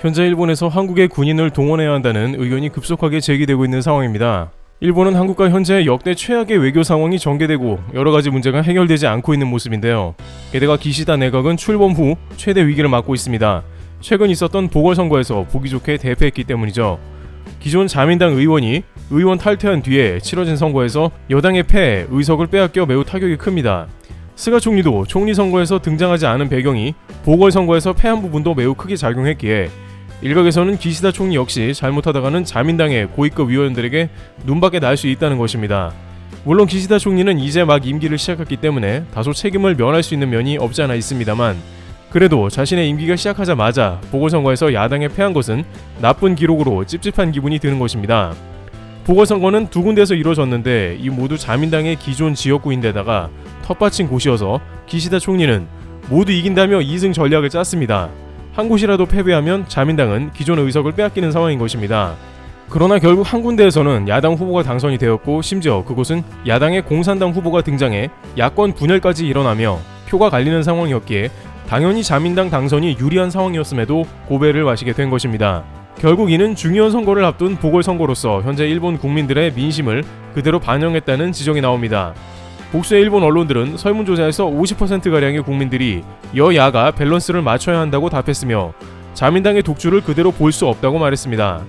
현재 일본에서 한국의 군인을 동원해야 한다는 의견이 급속하게 제기되고 있는 상황입니다. 일본은 한국과 현재 역대 최악의 외교 상황이 전개되고 여러 가지 문제가 해결되지 않고 있는 모습인데요. 게다가 기시다 내각은 출범 후 최대 위기를 맞고 있습니다. 최근 있었던 보궐선거에서 보기 좋게 대패했기 때문이죠. 기존 자민당 의원이 의원 탈퇴한 뒤에 치러진 선거에서 여당의 패 의석을 빼앗겨 매우 타격이 큽니다. 스가 총리도 총리 선거에서 등장하지 않은 배경이 보궐선거에서 패한 부분도 매우 크게 작용했기에 일각에서는 기시다 총리 역시 잘못하다가는 자민당의 고위급 위원들에게 눈밖에 날 수 있다는 것입니다. 물론 기시다 총리는 이제 막 임기를 시작했기 때문에 다소 책임을 면할 수 있는 면이 없지 않아 있습니다만 그래도 자신의 임기가 시작하자마자 보궐선거에서 야당에 패한 것은 나쁜 기록으로 찝찝한 기분이 드는 것입니다. 보궐선거는 두 군데서 이루어졌는데 이 모두 자민당의 기존 지역구인데다가 텃밭인 곳이어서 기시다 총리는 모두 이긴다며 2승 전략을 짰습니다. 한 곳이라도 패배하면 자민당은 기존의 의석을 빼앗기는 상황인 것입니다. 그러나 결국 한 군데에서는 야당 후보가 당선이 되었고 심지어 그곳은 야당의 공산당 후보가 등장해 야권 분열까지 일어나며 표가 갈리는 상황이었기에 당연히 자민당 당선이 유리한 상황이었음에도 고배를 마시게 된 것입니다. 결국 이는 중요한 선거를 앞둔 보궐선거로서 현재 일본 국민들의 민심을 그대로 반영했다는 지적이 나옵니다. 복수의 일본 언론들은 설문조사에서 50%가량의 국민들이 여야가 밸런스를 맞춰야 한다고 답했으며 자민당의 독주를 그대로 볼 수 없다고 말했습니다.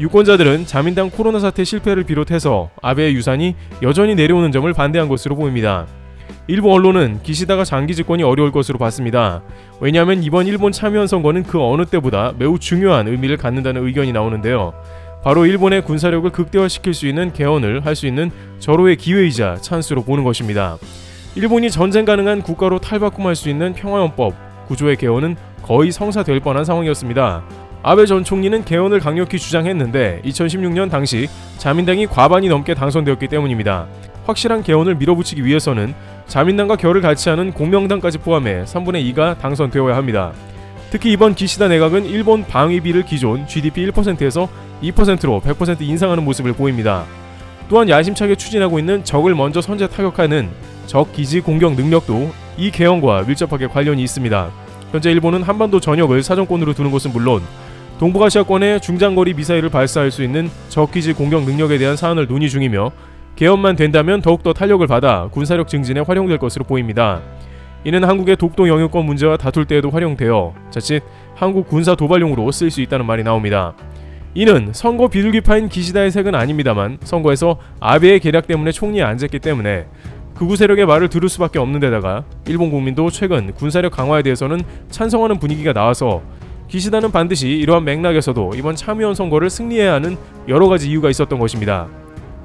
유권자들은 자민당 코로나 사태 실패를 비롯해서 아베의 유산이 여전히 내려오는 점을 반대한 것으로 보입니다. 일부 언론은 기시다가 장기 집권이 어려울 것으로 봤습니다. 왜냐하면 이번 일본 참여한 선거는 그 어느 때보다 매우 중요한 의미를 갖는다는 의견이 나오는데요. 바로 일본의 군사력을 극대화시킬 수 있는 개헌을 할 수 있는 절호의 기회이자 찬스로 보는 것입니다. 일본이 전쟁 가능한 국가로 탈바꿈할 수 있는 평화헌법 구조의 개헌은 거의 성사될 뻔한 상황이었습니다. 아베 전 총리는 개헌을 강력히 주장했는데 2016년 당시 자민당이 과반이 넘게 당선되었기 때문입니다. 확실한 개헌을 밀어붙이기 위해서는 자민당과 결을 같이 하는 공명당까지 포함해 3분의 2가 당선되어야 합니다. 특히 이번 기시다 내각은 일본 방위비를 기존 GDP 1%에서 2%로 100% 인상하는 모습을 보입니다. 또한 야심차게 추진하고 있는 적을 먼저 선제 타격하는 적 기지 공격 능력도 이 개헌과 밀접하게 관련이 있습니다. 현재 일본은 한반도 전역을 사정권으로 두는 것은 물론 동북아시아권에 중장거리 미사일을 발사할 수 있는 적 기지 공격 능력에 대한 사안을 논의 중이며 개헌만 된다면 더욱더 탄력을 받아 군사력 증진에 활용될 것으로 보입니다. 이는 한국의 독도 영유권 문제와 다툴 때에도 활용되어 자칫 한국 군사 도발용으로 쓰일 수 있다는 말이 나옵니다. 이는 선거 비둘기파인 기시다의 색은 아닙니다만 선거에서 아베의 계략 때문에 총리에 앉았기 때문에 극우 세력의 말을 들을 수밖에 없는 데다가 일본 국민도 최근 군사력 강화에 대해서는 찬성하는 분위기가 나와서 기시다는 반드시 이러한 맥락에서도 이번 참의원 선거를 승리해야 하는 여러 가지 이유가 있었던 것입니다.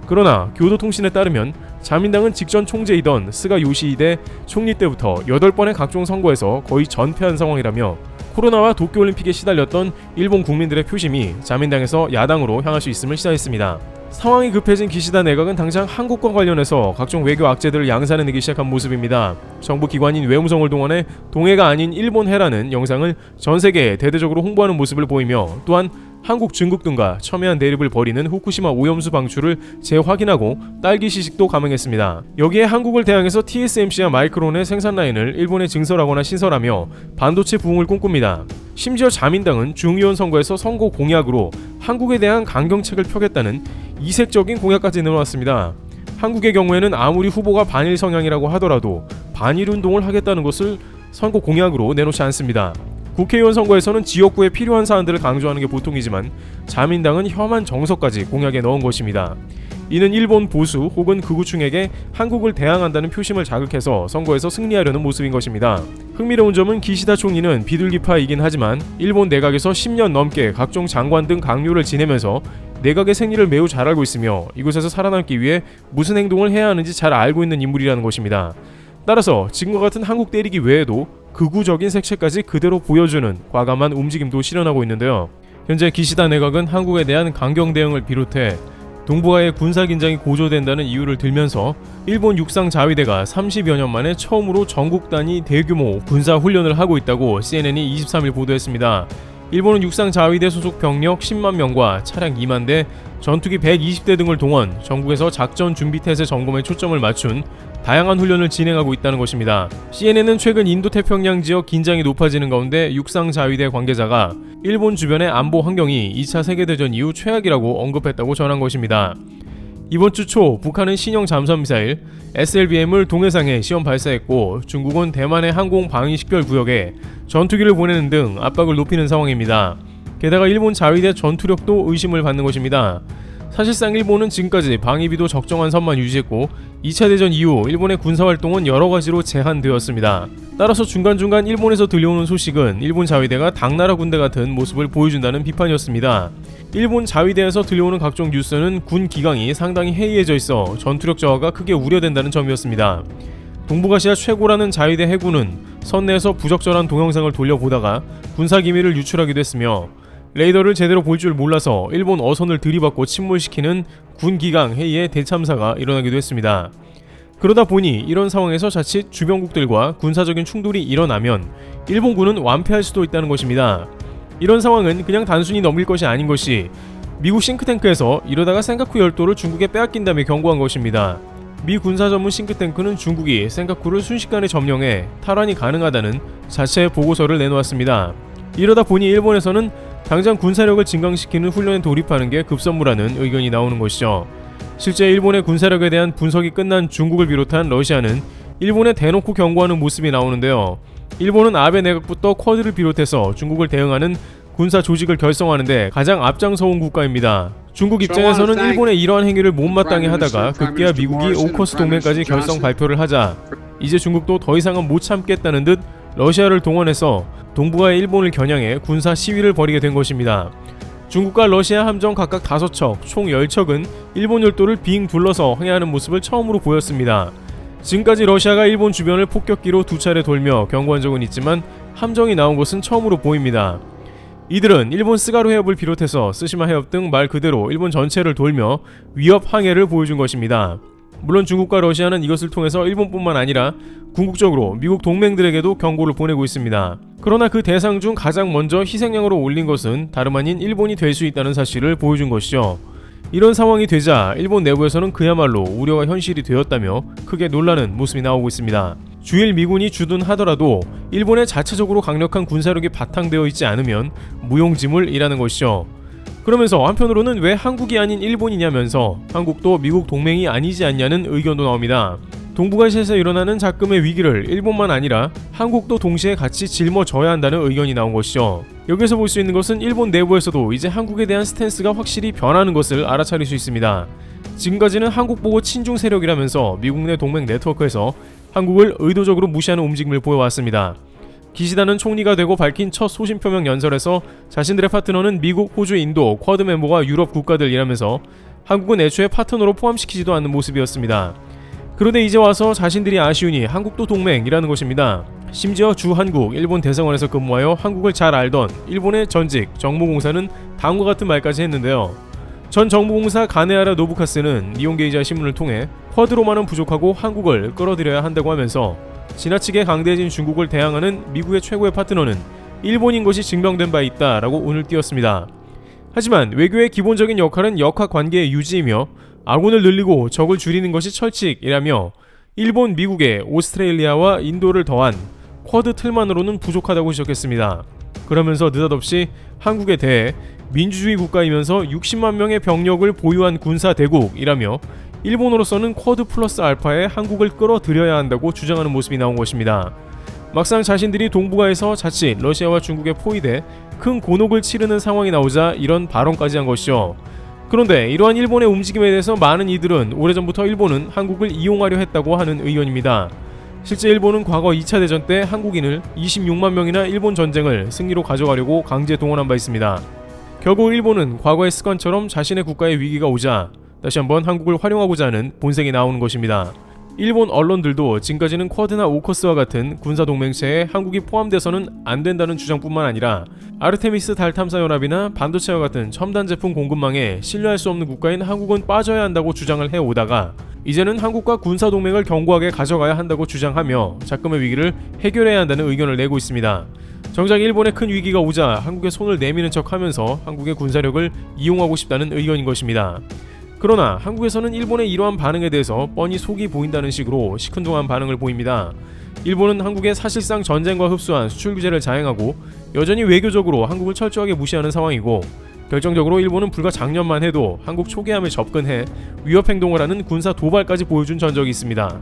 그러나 교도통신에 따르면 자민당은 직전 총재이던 스가 요시히데 총리 때부터 8번의 각종 선거에서 거의 전패한 상황이라며 코로나와 도쿄올림픽에 시달렸던 일본 국민들의 표심이 자민당에서 야당으로 향할 수 있음을 시사했습니다. 상황이 급해진 기시다 내각은 당장 한국과 관련해서 각종 외교 악재들을 양산해내기 시작한 모습입니다. 정부 기관인 외무성을 동원해 동해가 아닌 일본 해라는 영상을 전 세계에 대대적으로 홍보하는 모습을 보이며 또한 한국, 중국 등과 첨예한 대립을 벌이는 후쿠시마 오염수 방출을 재확인하고 딸기 시식도 감행했습니다. 여기에 한국을 대항해서 TSMC와 마이크론의 생산 라인을 일본에 증설하거나 신설하며 반도체 부흥을 꿈꿉니다. 심지어 자민당은 중의원 선거에서 선거 공약으로 한국에 대한 강경책을 펴겠다는 이색적인 공약까지 내놓았습니다. 한국의 경우에는 아무리 후보가 반일 성향이라고 하더라도 반일 운동을 하겠다는 것을 선거 공약으로 내놓지 않습니다. 국회의원 선거에서는 지역구에 필요한 사안들을 강조하는 게 보통이지만 자민당은 혐한 정서까지 공약에 넣은 것입니다. 이는 일본 보수 혹은 극우층에게 한국을 대항한다는 표심을 자극해서 선거에서 승리하려는 모습인 것입니다. 흥미로운 점은 기시다 총리는 비둘기파이긴 하지만 일본 내각에서 10년 넘게 각종 장관 등 강요를 지내면서 내각의 생리를 매우 잘 알고 있으며 이곳에서 살아남기 위해 무슨 행동을 해야 하는지 잘 알고 있는 인물이라는 것입니다. 따라서 지금과 같은 한국 때리기 외에도 극우적인 색채까지 그대로 보여주는 과감한 움직임도 실현하고 있는데요. 현재 기시다 내각은 한국에 대한 강경 대응을 비롯해 동북아의 군사 긴장이 고조된다는 이유를 들면서 일본 육상 자위대가 30여 년 만에 처음으로 전국 단위 대규모 군사 훈련을 하고 있다고 CNN이 23일 보도했습니다. 일본은 육상 자위대 소속 병력 10만 명과 차량 2만 대, 전투기 120대 등을 동원 전국에서 작전 준비 태세 점검에 초점을 맞춘 다양한 훈련을 진행하고 있다는 것입니다. CNN은 최근 인도 태평양 지역 긴장이 높아지는 가운데 육상 자위대 관계자가 일본 주변의 안보 환경이 2차 세계대전 이후 최악이라고 언급했다고 전한 것입니다. 이번 주 초 북한은 신형 잠수함 미사일 SLBM을 동해상에 시험 발사했고 중국은 대만의 항공 방위 식별 구역에 전투기를 보내는 등 압박을 높이는 상황입니다. 게다가 일본 자위대 전투력도 의심을 받는 것입니다. 사실상 일본은 지금까지 방위비도 적정한 선만 유지했고 2차 대전 이후 일본의 군사 활동은 여러 가지로 제한되었습니다. 따라서 중간중간 일본에서 들려오는 소식은 일본 자위대가 당나라 군대 같은 모습을 보여준다는 비판이었습니다. 일본 자위대에서 들려오는 각종 뉴스는 군 기강이 상당히 해이해져 있어 전투력 저하가 크게 우려된다는 점이었습니다. 동북아시아 최고라는 자위대 해군은 선내에서 부적절한 동영상을 돌려보다가 군사 기밀을 유출하기도 했으며 레이더를 제대로 볼 줄 몰라서 일본 어선을 들이받고 침몰시키는 군 기강 회의의 대참사가 일어나기도 했습니다. 그러다 보니 이런 상황에서 자칫 주변국들과 군사적인 충돌이 일어나면 일본군은 완패할 수도 있다는 것입니다. 이런 상황은 그냥 단순히 넘길 것이 아닌 것이 미국 싱크탱크에서 이러다가 생카쿠 열도를 중국에 빼앗긴다며 경고한 것입니다. 미 군사 전문 싱크탱크는 중국이 생카쿠를 순식간에 점령해 탈환이 가능하다는 자체 보고서를 내놓았습니다. 이러다 보니 일본에서는 당장 군사력을 증강시키는 훈련에 돌입하는 게 급선무라는 의견이 나오는 것이죠. 실제 일본의 군사력에 대한 분석이 끝난 중국을 비롯한 러시아는 일본에 대놓고 경고하는 모습이 나오는데요. 일본은 아베 내각부터 쿼드를 비롯해서 중국을 대응하는 군사 조직을 결성하는데 가장 앞장서 온 국가입니다. 중국 입장에서는 일본의 이러한 행위를 못마땅히 하다가 급기야 미국이 오커스 동맹까지 결성 발표를 하자 이제 중국도 더 이상은 못 참겠다는 듯 러시아를 동원해서 동북아의 일본을 겨냥해 군사 시위를 벌이게 된 것입니다. 중국과 러시아 함정 각각 5척, 총 10척은 일본 열도를 빙 둘러서 항해하는 모습을 처음으로 보였습니다. 지금까지 러시아가 일본 주변을 폭격기로 두 차례 돌며 경고한 적은 있지만 함정이 나온 것은 처음으로 보입니다. 이들은 일본 스가루 해협을 비롯해서 스시마 해협 등 말 그대로 일본 전체를 돌며 위협 항해를 보여준 것입니다. 물론 중국과 러시아는 이것을 통해서 일본뿐만 아니라 궁극적으로 미국 동맹들에게도 경고를 보내고 있습니다. 그러나 그 대상 중 가장 먼저 희생양으로 올린 것은 다름 아닌 일본이 될 수 있다는 사실을 보여준 것이죠. 이런 상황이 되자 일본 내부에서는 그야말로 우려가 현실이 되었다며 크게 놀라는 모습이 나오고 있습니다. 주일 미군이 주둔하더라도 일본의 자체적으로 강력한 군사력이 바탕되어 있지 않으면 무용지물이라는 것이죠. 그러면서 한편으로는 왜 한국이 아닌 일본이냐면서 한국도 미국 동맹이 아니지 않냐는 의견도 나옵니다. 동북아시아에서 일어나는 자금의 위기를 일본만 아니라 한국도 동시에 같이 짊어져야 한다는 의견이 나온 것이죠. 여기서 볼 수 있는 것은 일본 내부에서도 이제 한국에 대한 스탠스가 확실히 변하는 것을 알아차릴 수 있습니다. 지금까지는 한국 보고 친중 세력이라면서 미국 내 동맹 네트워크에서 한국을 의도적으로 무시하는 움직임을 보여왔습니다. 기시다는 총리가 되고 밝힌 첫 소신 표명 연설에서 자신들의 파트너는 미국, 호주, 인도, 쿼드 멤버가 유럽 국가들이라면서 한국은 애초에 파트너로 포함시키지도 않는 모습이었습니다. 그런데 이제 와서 자신들이 아쉬우니 한국도 동맹이라는 것입니다. 심지어 주 한국 일본 대사관에서 근무하여 한국을 잘 알던 일본의 전직 정무공사는 다음과 같은 말까지 했는데요. 전 정무공사 가네아라 노부카스는 니온게이자 신문을 통해 쿼드로만은 부족하고 한국을 끌어들여야 한다고 하면서 지나치게 강대해진 중국을 대항하는 미국의 최고의 파트너는 일본인 것이 증명된 바 있다라고 운을 띄웠습니다. 하지만 외교의 기본적인 역할은 역학 관계의 유지이며 아군을 늘리고 적을 줄이는 것이 철칙이라며 일본, 미국에 오스트레일리아와 인도를 더한 쿼드 틀만으로는 부족하다고 지적했습니다. 그러면서 느닷없이 한국에 대해 민주주의 국가이면서 60만 명의 병력을 보유한 군사 대국이라며 일본으로서는 쿼드 플러스 알파에 한국을 끌어들여야 한다고 주장하는 모습이 나온 것입니다. 막상 자신들이 동북아에서 자칫 러시아와 중국에 포위돼 큰 곤혹을 치르는 상황이 나오자 이런 발언까지 한 것이죠. 그런데 이러한 일본의 움직임에 대해서 많은 이들은 오래전부터 일본은 한국을 이용하려 했다고 하는 의견입니다. 실제 일본은 과거 2차 대전 때 한국인을 26만 명이나 일본 전쟁을 승리로 가져가려고 강제 동원한 바 있습니다. 결국 일본은 과거의 습관처럼 자신의 국가에 위기가 오자 다시 한번 한국을 활용하고자 하는 본색이 나오는 것입니다. 일본 언론들도 지금까지는 쿼드나 오커스와 같은 군사 동맹체에 한국이 포함돼서는 안 된다는 주장뿐만 아니라 아르테미스 달 탐사 연합이나 반도체와 같은 첨단 제품 공급망에 신뢰할 수 없는 국가인 한국은 빠져야 한다고 주장을 해 오다가 이제는 한국과 군사 동맹을 견고하게 가져가야 한다고 주장하며 자금의 위기를 해결해야 한다는 의견을 내고 있습니다. 정작 일본의 큰 위기가 오자 한국에 손을 내미는 척하면서 한국의 군사력을 이용하고 싶다는 의견인 것입니다. 그러나 한국에서는 일본의 이러한 반응에 대해서 뻔히 속이 보인다는 식으로 시큰둥한 반응을 보입니다. 일본은 한국에 사실상 전쟁과 흡수한 수출 규제를 자행하고 여전히 외교적으로 한국을 철저하게 무시하는 상황이고 결정적으로 일본은 불과 작년만 해도 한국 초계함에 접근해 위협 행동을 하는 군사 도발까지 보여준 전적이 있습니다.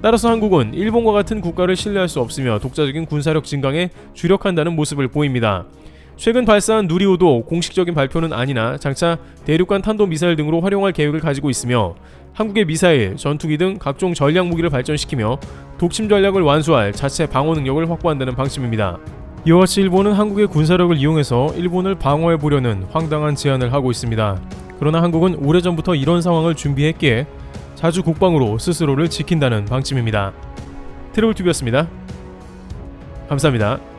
따라서 한국은 일본과 같은 국가를 신뢰할 수 없으며 독자적인 군사력 증강에 주력한다는 모습을 보입니다. 최근 발사한 누리호도 공식적인 발표는 아니나 장차 대륙간 탄도 미사일 등으로 활용할 계획을 가지고 있으며 한국의 미사일, 전투기 등 각종 전략 무기를 발전시키며 독침 전략을 완수할 자체 방어 능력을 확보한다는 방침입니다. 이와 같이 일본은 한국의 군사력을 이용해서 일본을 방어해 보려는 황당한 제안을 하고 있습니다. 그러나 한국은 오래전부터 이런 상황을 준비했기에 자주 국방으로 스스로를 지킨다는 방침입니다. 트래블튜브였습니다. 감사합니다.